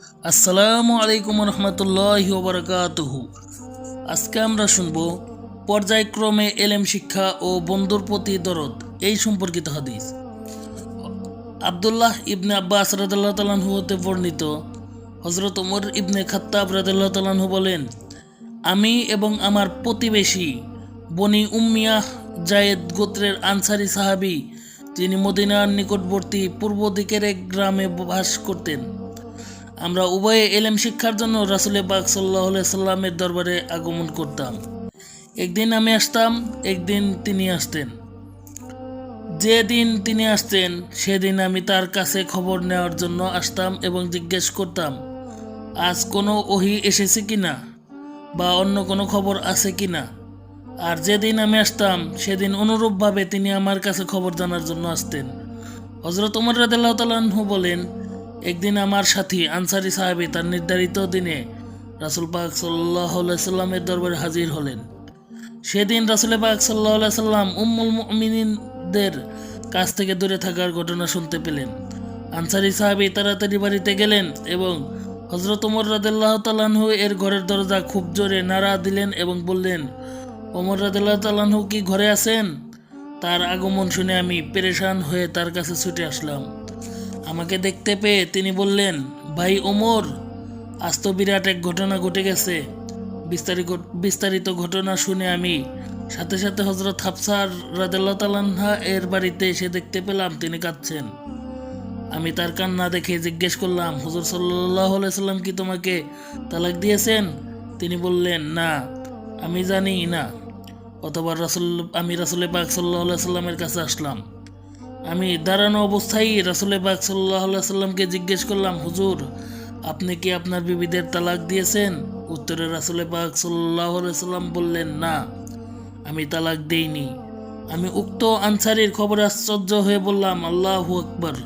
আসসালামু আলাইকুম রহমতুল্লাহ ওবরাকাতুহু। আজকে আমরা শুনব পর্যায়ক্রমে এলেম শিক্ষা ও বন্ধুর প্রতি দরদ, এই সম্পর্কিত হাদিস। আবদুল্লাহ ইবনে আব্বাস তালাহু হতে বর্ণিত হজরত ইবনে খাত্তাব রাদাল্লাহ তালাহু বলেন, আমি এবং আমার প্রতিবেশী বনি উম্মিয়াহ জায়েদ গোত্রের আনসারি সাহাবি, যিনি মদিনার নিকটবর্তী পূর্ব দিকের এক গ্রামে বাস করতেন। আমরা উভয়ে এলেম শিক্ষার জন্য রাসুলে পাক সাল্লাহ সাল্লামের দরবারে আগমন করতাম। একদিন আমি আসতাম, একদিন তিনি আসতেন। যে দিন তিনি আসতেন, সেদিন আমি তার কাছে খবর নেওয়ার জন্য আসতাম এবং জিজ্ঞেস করতাম, আজ কোনো ওহি এসেছে কি না? বা অন্য কোনো খবর আছে কি না? আর যেদিন আমি আসতাম, সেদিন অনুরূপভাবে তিনি আমার কাছে খবর জানার জন্য আসতেন। হজরত উমর তালাহু বলেন একদিন আমার সাথী আনসারি সাহেবে তার নির্ধারিত দিনে রাসুল পাক সাল্লাহ সাল্লামের দরবারে হাজির হলেন। সেদিন রাসুল পাক সাল্লাহ সাল্লাম উম্মুল মুমিনদের কাছ থেকে দূরে থাকার ঘটনা শুনতে পেলেন। আনসারি সাহাবি তাড়াতাড়ি বাড়িতে গেলেন এবং হজরত উমর রাদিল্লাহ তালাহু এর ঘরের দরজা খুব জোরে নাড়া দিলেন এবং বললেন, ওমর রাদিল্লাহ তালাহু কি ঘরে আছেন? তার আগমন শুনে আমি পেরেশান হয়ে তার কাছে ছুটে আসলাম। আমাকে দেখতে পেয়ে তিনি বললেন, ভাই ওমর, আজ তো বিরাট এক ঘটনা ঘটে গেছে। বিস্তারিত বিস্তারিত ঘটনা শুনে আমি সাথে সাথে হজরত হাফসার রাদেল্লা তালান্হা এর বাড়িতে এসে দেখতে পেলাম, তিনি কাঁদছেন। আমি তার কান্না দেখে জিজ্ঞেস করলাম, হুজুর সাল্লাহ সাল্লাম কি তোমাকে তালাক দিয়েছেন? তিনি বললেন, না, আমি জানি না। অথবা রাসুল, আমি রাসুল পাক সাল্লাহ সাল্লামের কাছে আসলাম। আমি দাঁড়ানো অবস্থায় রাসুল পাক সাল্লাহ সাল্লামকে জিজ্ঞেস করলাম, হুজুর, আপনি কি আপনার বিবিদের তালাক দিয়েছেন? উত্তরে রাসুল পাক সাল্লাহ সাল্লাম বললেন, না, আমি তালাক দেইনি। আমি উক্ত আনসারির খবরে আশ্চর্য হয়ে বললাম, আল্লাহ আকবর।